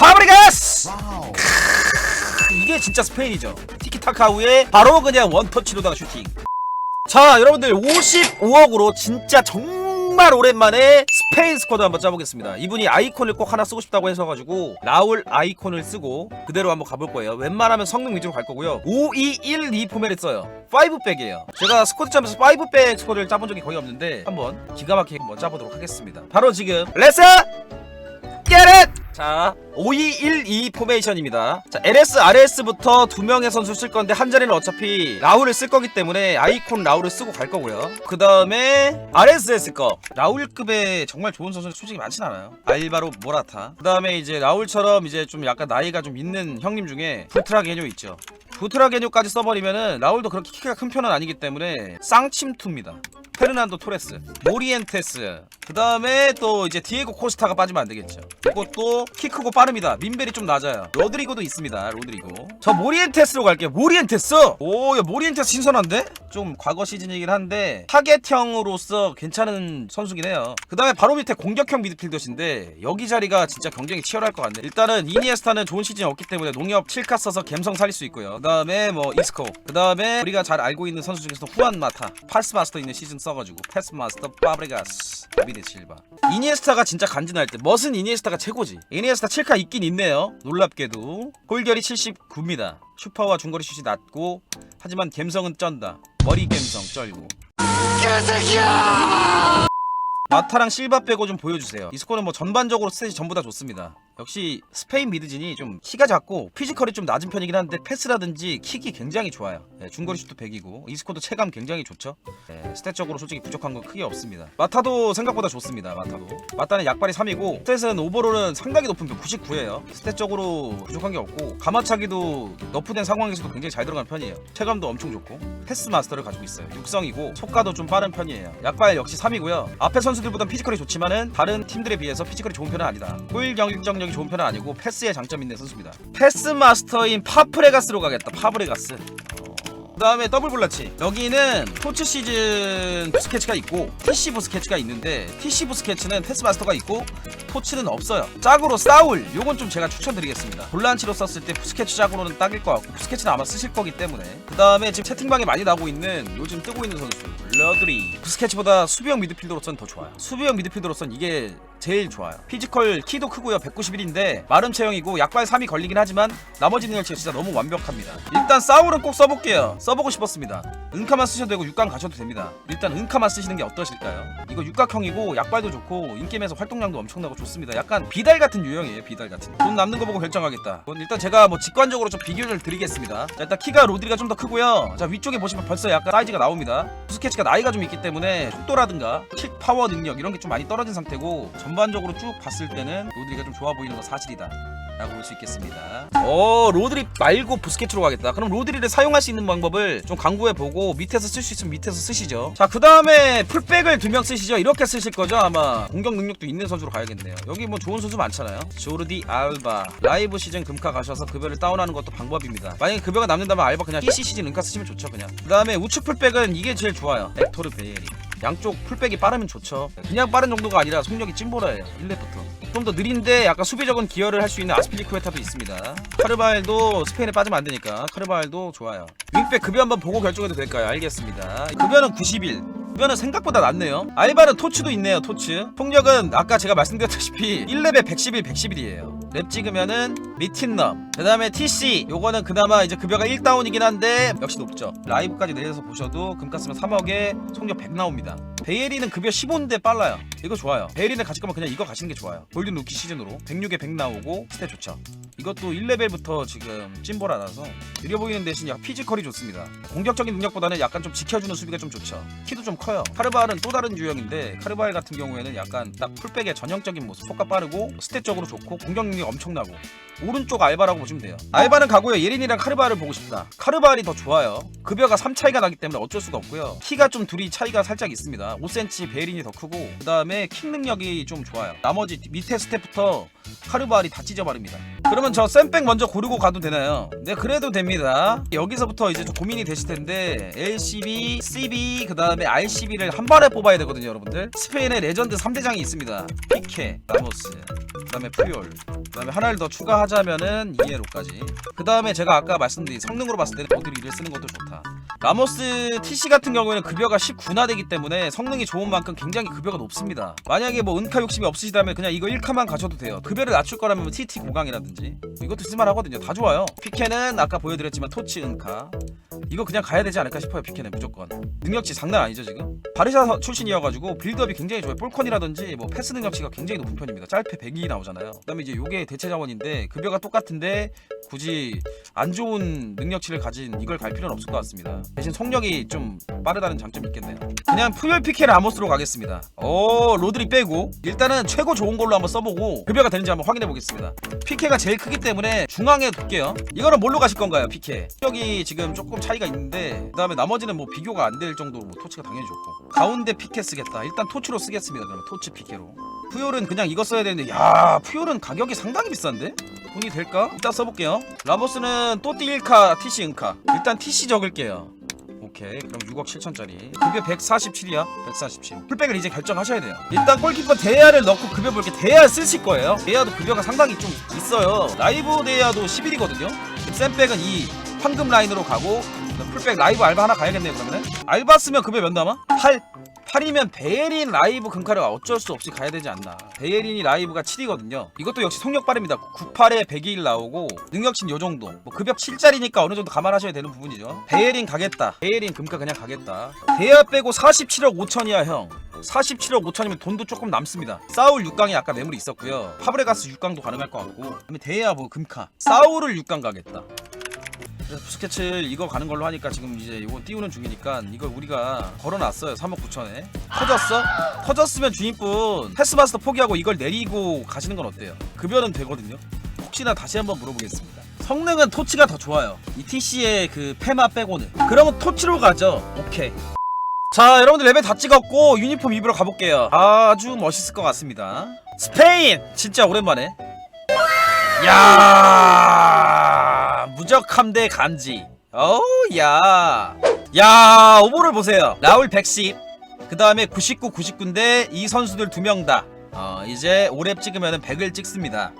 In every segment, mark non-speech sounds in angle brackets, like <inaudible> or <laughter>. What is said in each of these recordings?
파브리가스! 이게 진짜 스페인이죠. 티키타카 후에 바로 그냥 원터치로다가 슈팅. 자 여러분들 55억으로 진짜 정말 오랜만에 스페인 스쿼드 한번 짜보겠습니다. 이분이 아이콘을 꼭 하나 쓰고 싶다고 해서가지고 라울 아이콘을 쓰고 그대로 한번 가볼 거예요. 웬만하면 성능 위주로 갈 거고요. 5212 포맷을 써요. 5백이에요. 제가 스쿼드 짜면서 5백 스쿼드를 짜본 적이 거의 없는데 한번 기가 막히게 한번 짜보도록 하겠습니다. 바로 지금 it! 자, 5212 포메이션입니다. 자, LS, RS부터 두 명의 선수 쓸 건데 한 자리는 어차피 라울을 쓸 거기 때문에 아이콘 라울을 쓰고 갈 거고요. 그 다음에 RS에 쓸 거. 라울급의 정말 좋은 선수는 솔직히 많진 않아요. 알바로 모라타. 그 다음에 이제 라울처럼 이제 좀 약간 나이가 좀 있는 형님 중에 부트라 게뇨 있죠. 부트라 게뇨까지 써버리면은 라울도 그렇게 키가 큰 편은 아니기 때문에 쌍침투입니다. 페르난도 토레스, 모리엔테스, 그 다음에 또 이제 디에고 코스타가 빠지면 안 되겠죠. 이것도 키 크고 빠릅니다. 민벨이 좀 낮아요. 로드리고도 있습니다. 로드리고. 저 모리엔테스로 갈게요. 모리엔테스! 오, 야, 모리엔테스 신선한데? 좀 과거 시즌이긴 한데, 타겟형으로서 괜찮은 선수긴 해요. 그 다음에 바로 밑에 공격형 미드필더신데, 여기 자리가 진짜 경쟁이 치열할 것 같네. 일단은 이니에스타는 좋은 시즌이 없기 때문에 농협 7카 써서 갬성 살릴 수 있고요. 그 다음에 뭐 이스코. 그 다음에 우리가 잘 알고 있는 선수 중에서 후안 마타. 파스 마스터 있는 시즌 써가지고 패스 마스터 파브레가스. 다비 드 실바. 이니에스타가 진짜 간지날 때 멋은 이니에스타가 최고지. 이니에스타 7카 있긴 있네요. 놀랍게도 골결이 79입니다. 슈퍼와 중거리 슛이 낮고 하지만 갬성은 쩐다. 머리 갬성 쩔고. 마타랑 실바 빼고 좀 보여주세요. 이 스코어는 뭐 전반적으로 스탯이 전부 다 좋습니다. 역시 스페인 미드진이 좀 키가 작고 피지컬이 좀 낮은 편이긴 한데 패스라든지 킥이 굉장히 좋아요. 네, 중거리 슛도 100이고 이 스코어도 체감 굉장히 좋죠. 네, 스탯적으로 솔직히 부족한 건 크게 없습니다. 마타도 생각보다 좋습니다. 마타도. 마타는 약발이 3이고 스탯은 오버롤은 상당히 높은 편 99예요. 스탯적으로 부족한 게 없고 가마차기도 너프된 상황에서도 굉장히 잘 들어가는 편이에요. 체감도 엄청 좋고 패스 마스터를 가지고 있어요. 육성이고 속가도 좀 빠른 편이에요. 약발 역시 3이고요. 앞에 선수 들보단 피지컬이 좋지만은 다른 팀들에 비해서 피지컬이 좋은 편은 아니다. 골 경쟁력이 좋은 편은 아니고 패스에 장점 있는 선수입니다. 패스 마스터인 파프레가스로 가겠다. 파브레가스. 그 다음에 더블 블라치. 여기는 토츠 시즌 스케치가 있고 TC 부스케치가 있는데 TC 부스케치는 테스마스터가 있고 토츠는 없어요. 짝으로 싸울 요건 좀 제가 추천드리겠습니다. 볼란치로 썼을 때 부스케치 짝으로는 딱일 것 같고 부스케치는 아마 쓰실 거기 때문에. 그 다음에 지금 채팅방에 많이 나오고 있는 요즘 뜨고 있는 선수 러드리. 부스케치보다 수비형 미드필더로서는 더 좋아요. 수비형 미드필더로서는 이게 제일 좋아요. 피지컬 키도 크고요. 191인데 마름 체형이고 약발 3이 걸리긴 하지만 나머지 능력치가 진짜 너무 완벽합니다. 일단 싸울은 꼭 써볼게요. 써보고 싶었습니다. 은카만 쓰셔도 되고 육각 가셔도 됩니다. 일단 은카만 쓰시는 게 어떠실까요? 이거 육각형이고 약발도 좋고 인게임에서 활동량도 엄청나고 좋습니다. 약간 비달 같은 유형이에요 비달 같은. 돈 남는 거 보고 결정하겠다. 일단 제가 뭐 직관적으로 좀 비교를 드리겠습니다. 자 일단 키가 로드리가 좀 더 크고요. 자 위쪽에 보시면 벌써 약간 사이즈가 나옵니다. 부스케치가 나이가 좀 있기 때문에 속도라든가 킥 파워 능력 이런 게 좀 많이 떨어진 상태고 전반적으로 쭉 봤을 때는 로드리가 좀 좋아 보이는 건 사실이다 라고 볼 수 있겠습니다. 어 로드리 말고 부스케츠로 가겠다. 그럼 로드리를 사용할 수 있는 방법을 좀 강구해 보고 밑에서 쓸 수 있으면 밑에서 쓰시죠. 자 그 다음에 풀백을 두 명 쓰시죠. 이렇게 쓰실 거죠 아마 공격 능력도 있는 선수로 가야겠네요. 여기 뭐 좋은 선수 많잖아요. 조르디 알바 라이브 시즌 금카 가셔서 급여를 다운하는 것도 방법입니다. 만약에 급여가 남는다면 알바 그냥 PC 시즌 은카 쓰시면 좋죠 그냥. 그 다음에 우측 풀백은 이게 제일 좋아요. 엑토르 베예리. 양쪽 풀백이 빠르면 좋죠. 그냥 빠른 정도가 아니라 속력이 찐보라예요. 1렙부터. 좀 더 느린데 약간 수비적인 기여를 할 수 있는 아스필리쿠에타도 있습니다. 카르바알도 스페인에 빠지면 안 되니까 카르바알도 좋아요. 윙백 급여 한번 보고 결정해도 될까요? 알겠습니다. 급여는 90일. 급여는 생각보다 낮네요. 알바는 토츠도 있네요. 토츠. 폭력은 아까 제가 말씀드렸다시피 1렙에 111, 111이에요. 랩 찍으면은 미틴넘 그 다음에 TC 요거는 그나마 이제 급여가 1다운이긴 한데 역시 높죠. 라이브까지 내려서 보셔도 금가 쓰면 3억에 속력 100 나옵니다 베이리는 급여 15인데 빨라요. 이거 좋아요. 베이리는 가실 거면 그냥 이거 가시는 게 좋아요. 골든 루키 시즌으로 106에 100 나오고 스탯 좋죠. 이것도 1레벨부터 지금 찐보라라서 느려 보이는 대신 약간 피지컬이 좋습니다. 공격적인 능력보다는 약간 좀 지켜주는 수비가 좀 좋죠. 키도 좀 커요. 카르바알은 또 다른 유형인데 카르바알 같은 경우에는 약간 딱 풀백의 전형적인 모습 속가 빠르고 스탯적으로 좋고 공격 능력이 엄청나고 오른쪽 알바라고 보시면 돼요. 알바는 가고요 예린이랑 카르바알을 보고 싶다. 카르바알이 더 좋아요. 급여가 3 차이가 나기 때문에 어쩔 수가 없고요. 키가 좀 둘이 차이가 살짝 있습니다. 5cm 베린이 더 크고 그 다음에 킥 능력이 좀 좋아요. 나머지 밑에 스텝부터 카르바알이 다 찢어버립니다. 그러면 저 쌤백 먼저 고르고 가도 되나요? 네 그래도 됩니다. 여기서부터 이제 좀 고민이 되실 텐데 LCB, CB 그 다음에 RCB를 한 번에 뽑아야 되거든요 여러분들. 스페인에 레전드 3대장이 있습니다. 피케, 라모스 그 다음에 푸올 그 다음에 하나를 더 추가하자면은 이에로까지. 그 다음에 제가 아까 말씀드린 성능으로 봤을 때는 모듈1을 쓰는 것도 좋다 라모스 TC 같은 경우에는 급여가 19나 되기 때문에 성능이 좋은 만큼 굉장히 급여가 높습니다. 만약에 뭐 은카 욕심이 없으시다면 그냥 이거 1카만 가셔도 돼요. 급여를 낮출 거라면 뭐 TT 고강이라든지 이것도 쓸만하거든요. 다 좋아요. 피케는 아까 보여드렸지만 토치 은카 이거 그냥 가야 되지 않을까 싶어요. 피케는 무조건 능력치 장난 아니죠 지금. 바리샤 출신이어가지고 빌드업이 굉장히 좋아요. 볼컨이라든지 뭐 패스 능력치가 굉장히 높은 편입니다. 짧게 100이 나오잖아요. 그 다음에 이제 요게 대체 자원인데 급여가 똑같은데 굳이 안 좋은 능력치를 가진 이걸 갈 필요는 없을 것 같습니다. 대신 속력이 좀 빠르다는 장점이 있겠네요. 그냥 푸열 피케 라모스로 가겠습니다. 오 로드리 빼고 일단은 최고 좋은 걸로 한번 써보고 급여가 되는지 한번 확인해 보겠습니다. 피케가 제일 크기 때문에 중앙에 둘게요. 이거는 뭘로 가실 건가요, 피케? 속력이 지금 조금 차이가 있는데 그다음에 나머지는 뭐 비교가 안 될 정도로 뭐 토치가 당연히 좋고 가운데 피케 쓰겠다. 일단 토치로 쓰겠습니다. 그러면 토치 피케로. 푸열은 그냥 이거 써야 되는데 야 푸열은 가격이 상당히 비싼데? 돈이 될까? 일단 써볼게요. 라모스는 또띠 1카, TC 은카. 일단 TC 적을게요. 오케이 그럼 6억 7천짜리 급여 147이야 147 풀백을 이제 결정하셔야 돼요 일단 골키퍼 대야를 넣고 급여 볼게 대야 쓰실 거예요 대야도 급여가 상당히 좀 있어요 라이브 대야도 11이거든요 쌤백은 이 황금 라인으로 가고 풀백 라이브 알바 하나 가야겠네요 그러면은 알바 쓰면 급여 몇 남아? 8 8이면 베예린 라이브 금카르가 어쩔 수 없이 가야 되지 않나 베예린이 라이브가 7이거든요 이것도 역시 속력 빠릅니다 98에 101 나오고 능력치는 요정도 뭐 급여 7짜리니까 어느 정도 감안하셔야 되는 부분이죠 베예린 가겠다 베예린 금카 그냥 가겠다 대야 빼고 47억 5천이야 형 47억 5천이면 돈도 조금 남습니다. 사울 6강에 아까 매물이 있었고요. 파브레가스 6강도 가능할 것 같고. 대야 뭐 금카. 사울을 6강 가겠다. 부스케츠 이거 가는 걸로 하니까 지금 이제 이거 띄우는 중이니까 이걸 우리가 걸어놨어요 3억 9천에. 터졌어? 터졌으면 주인분 패스마스터 포기하고 이걸 내리고 가시는 건 어때요? 급여는 되거든요. 혹시나 다시 한번 물어보겠습니다. 성능은 토치가 더 좋아요. 이 TC의 그 페마 빼고는. 그러면 토치로 가죠. 오케이. 자 여러분들 레벨 다 찍었고 유니폼 입으러 가볼게요. 아주 멋있을 것 같습니다. 스페인! 진짜 오랜만에. 야 무적함대 간지. 어우야. 야 오버를 보세요. 라울 110그 다음에 99 99인데 이 선수들 두 명 다. 어, 이제 5렙 찍으면 100을 찍습니다.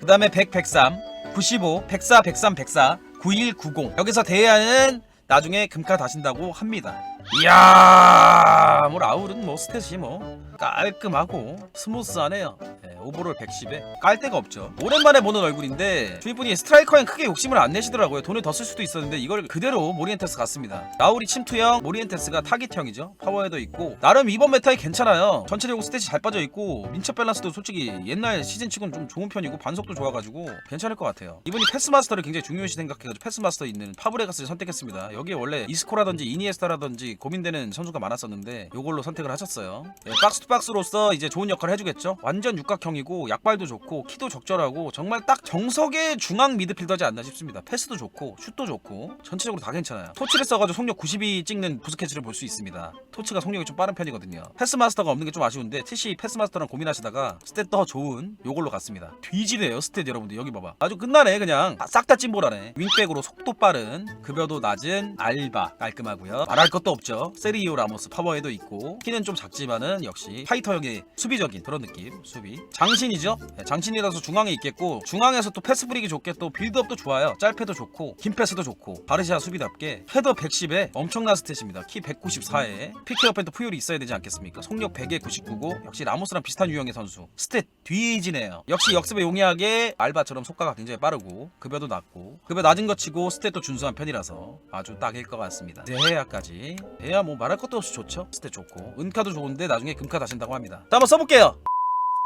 그 다음에 100 103 95 104 103 104 91 90 여기서 대야는 나중에 금카 다신다고 합니다 이야 뭐 라울은 뭐 스탯이 뭐. 깔끔하고 스무스하네요. 네, 오버롤 110에. 깔 데가 없죠. 오랜만에 보는 얼굴인데 주인분이 스트라이커엔 크게 욕심을 안 내시더라고요. 돈을 더 쓸 수도 있었는데 이걸 그대로 모리엔테스 갔습니다. 라울이 침투형 모리엔테스가 타깃형이죠. 파워헤더 있고. 나름 이번 메타에 괜찮아요. 전체적으로 스탯이 잘 빠져있고 민첩 밸런스도 솔직히 옛날 시즌치고는 좀 좋은 편이고 반속도 좋아가지고 괜찮을 것 같아요. 이분이 패스마스터를 굉장히 중요시 생각해가지고 패스마스터 있는 파브레가스를 선택했습니다. 여기에 원래 이스코라든지 이니에스타라든지 고민되는 선수가 많았었는데 요걸로 선택을 하셨어요. 네, 박스 투 박스로서 이제 좋은 역할을 해주겠죠. 완전 육각형이고 약발도 좋고 키도 적절하고 정말 딱 정석의 중앙 미드필더지 않나 싶습니다. 패스도 좋고 슛도 좋고 전체적으로 다 괜찮아요. 토치를 써가지고 속력 92 찍는 부스케츠를 볼 수 있습니다. 토치가 속력이 좀 빠른 편이거든요. 패스 마스터가 없는 게 좀 아쉬운데 TC 패스 마스터랑 고민하시다가 스탯 더 좋은 요걸로 갔습니다. 뒤지네요 스탯 여러분들. 여기 봐봐. 아주 끝나네 그냥. 싹 다 찐보라네. 윙백으로 속도 빠른 급여도 낮은 알바. 깔끔하고요. 말할 것도 없죠 세리오 라모스 파워에도 있고 키는 좀 작지만은 역시 파이터형의 수비적인 그런 느낌 수비. 장신이죠? 네, 장신이라서 중앙에 있겠고 중앙에서 또 패스 브릭이 좋게 또 빌드업도 좋아요. 짤패도 좋고 긴 패스도 좋고 바르시아 수비답게 헤더 110에 엄청난 스탯입니다. 키 194에. 피크 옆에 또 푸율이 있어야 되지 않겠습니까? 속력 100에 99고 역시 라모스랑 비슷한 유형의 선수. 스탯 뒤지네요. 역시 역습에 용이하게 알바처럼 속가가 굉장히 빠르고 급여도 낮고 급여 낮은 것 치고 스탯도 준수한 편이라서 아주 딱일 것 같습니다. 대야까지 대야 뭐 말할 것도 없이 좋죠. 스탯 좋고. 은카도 좋은데 나중에 금카 다신다고 합니다. 자 한번 써볼게요.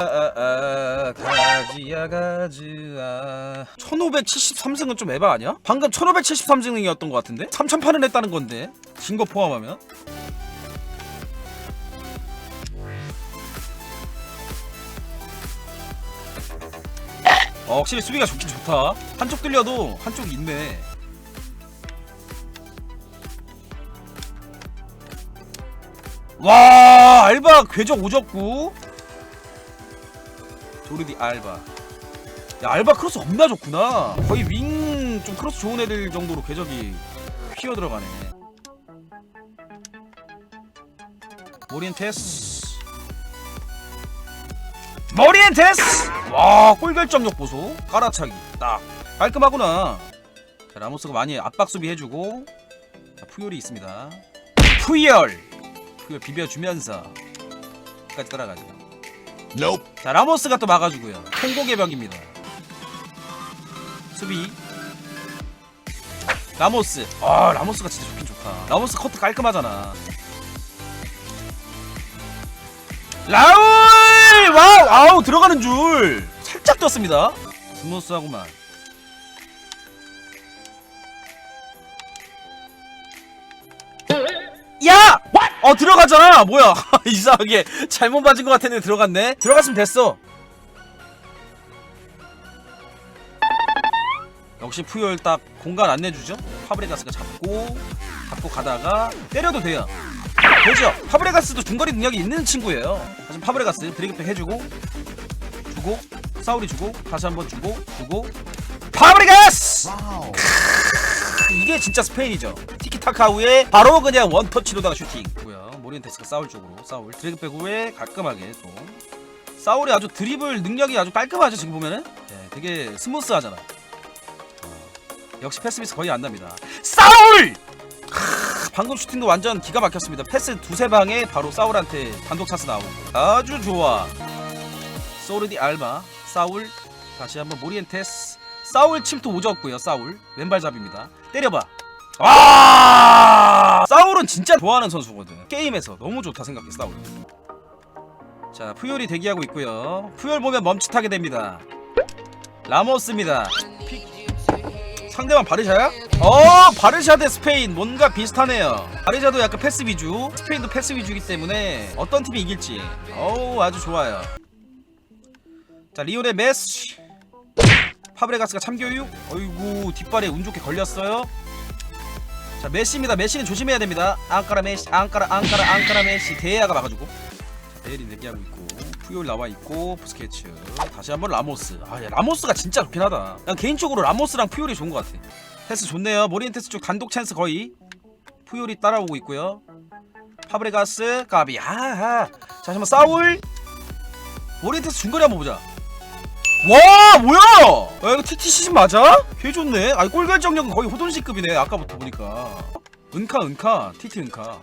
아, 아, 아, 가지야. 가지야 1573승은 좀 에바 아니야? 방금 1573승이었던 것 같은데? 3000판을 했다는 건데. 진 거 포함하면. 어, 확실히 수비가 좋긴 좋다. 한쪽 뚫려도 한쪽이 있네 와 알바 궤적 오졌구 조르디 알바. 야 알바 크로스 겁나 좋구나. 거의 윙 좀 크로스 좋은 애들 정도로 궤적이 휘어 들어가네. 모리엔테스. 모리엔테스! 와 골결정력 보소. 깔아차기. 딱. 깔끔하구나. 자, 라모스가 많이 압박 수비 해주고. 자, 푸열이 있습니다. 푸열 푸열 비벼주면서 까지 따라가죠 Nope. 자 라모스가 또 막아주고요. 통곡의 벽입니다. 수비. 라모스. 아 라모스가 진짜 좋긴 좋다. 라모스 커트 깔끔하잖아. 라울! 와우 아우 들어가는 줄 살짝 떴습니다. 스무스하구만. 야! 어 들어가잖아! 뭐야. <laughs> 이상하게 잘못 맞은 것 같았는데 들어갔네. 들어갔으면 됐어. 역시 푸열 딱 공간 안 내주죠? 파브레가스가 잡고 잡고 가다가 때려도 돼요. 되죠. 파브레가스도 중거리 능력이 있는 친구예요. 하지만 파브레가스 브레이크백 해주고 주고 사우리 주고 다시 한번 주고 주고. 파브레가스. 이게 진짜 스페인이죠. 티키타카 후에 바로 그냥 원터치로다가 슈팅. 뭐야? 모리엔테스가 사울 쪽으로 사울 드래그백 후에 깔끔하게 또 사울이 아주 드리블 능력이 아주 깔끔하죠 지금 보면은. 네, 되게 스무스하잖아. 어, 역시 패스 미스 거의 안 납니다. 크, 방금 슈팅도 완전 기가 막혔습니다. 패스 두세 방에 바로 사울한테 단독 찬스 나오고 아주 좋아. 소르디 알바 사울 다시 한번 모리엔테스 사울 침투 오졌고요 사울 왼발잡입니다 때려봐 와 사울은 진짜 좋아하는 선수거든. 게임에서 너무 좋다 생각해 사울. 자 푸열이 대기하고 있고요. 푸열 보면 멈칫하게 됩니다. 라모스입니다. 픽. 상대방 바르샤야? 어 바르샤 대 스페인. 뭔가 비슷하네요. 바르샤도 약간 패스 위주 스페인도 패스 위주이기 때문에 어떤 팀이 이길지. 어우 아주 좋아요. 자 리오넬 메시. 파브레가스가 참교육. 어이구 뒷발에 운 좋게 걸렸어요 자 메시입니다. 메시는 조심해야 됩니다. 앙카라 메시 앙카라 앙카라 앙카라 메시 데야가 막아주고. 자, 베일이 내기하고 있고 푸요일 나와 있고 부스케츠. 다시 한번 라모스. 아 야, 라모스가 진짜 좋긴 하다. 난 개인적으로 라모스랑 푸요일이 좋은 것 같아. 패스 좋네요. 모리엔 테스 쪽 단독 찬스 거의. 푸요일이 따라오고 있고요. 파브레가스 까비. 하하. 자 한번 사울. 모리엔 테스 중거리 한번 보자 와 뭐야? 야 이거 TT 시즌 맞아? 개 좋네. 아니 골 결정력은 거의 호돈시급이네 아까부터 보니까. 은카 은카. TT 은카.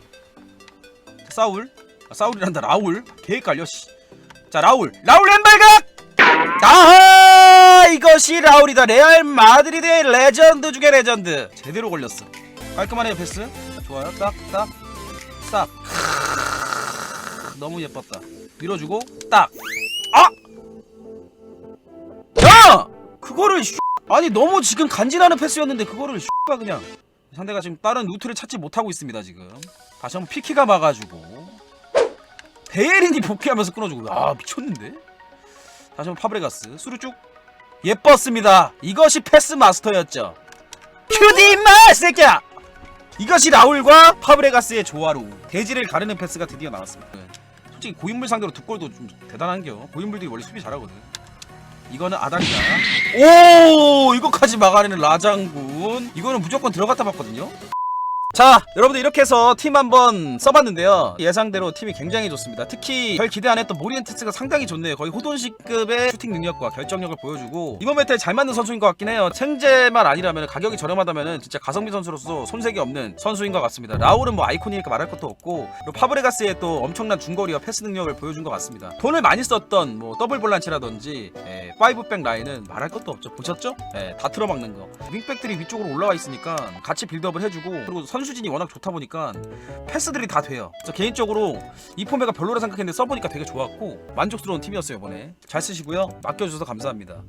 사울? 아, 사울이란다 라울. 개 헷갈려 씨자 라울. 라울 왼발각 아하! 이것이 라울이다. 레알 마드리드의 레전드 중의 레전드. 제대로 걸렸어. 깔끔하네요 패스. 좋아요. 딱딱 싹. 너무 예뻤다. 밀어주고 딱. 아! 야! 그거를 슈... 아니 너무 지금 간지나는 패스였는데 그거를 슈가 그냥. 상대가 지금 다른 루트를 찾지 못하고 있습니다 지금. 다시 한번 피키가 막아주고. 베예린이 복귀하면서 끊어주고. 아 미쳤는데? 다시 한번 파브레가스. 수루 쭉. 예뻤습니다. 이것이 패스 마스터였죠. 큐디 임마 새끼야! 이것이 라울과 파브레가스의 조화로 대지를 가르는 패스가 드디어 나왔습니다. 솔직히 고인물 상대로 두 골도 좀 대단한겨 고인물들이 원래 수비 잘하거든 이거는 아다리다. 오, 이거까지 막아내는 라장군. 이거는 무조건 들어갔다 봤거든요. 자, 여러분들 이렇게 해서 팀 한번 써봤는데요. 예상대로 팀이 굉장히 좋습니다. 특히 별 기대 안 했던 모리엔테스가 상당히 좋네요. 거의 호돈식급의 슈팅 능력과 결정력을 보여주고 이번 메타에 잘 맞는 선수인 것 같긴 해요. 생제만 아니라면 가격이 저렴하다면 진짜 가성비 선수로서 손색이 없는 선수인 것 같습니다. 라울은 뭐 아이콘이니까 말할 것도 없고 파브레가스의 또 엄청난 중거리와 패스 능력을 보여준 것 같습니다. 돈을 많이 썼던 뭐 더블 볼란치라든지 예, 파이브백 라인은 말할 것도 없죠. 보셨죠? 예, 다 틀어막는 거. 윙백들이 위쪽으로 올라와 있으니까 같이 빌드업을 해주고 그리고 선수 진이 워낙 좋다 보니까 패스들이 다 돼요. 그래서 개인적으로 이 포메가 별로라 생각했는데 써보니까 되게 좋았고 만족스러운 팀이었어요 이번에. 잘 쓰시고요. 맡겨주셔서 감사합니다.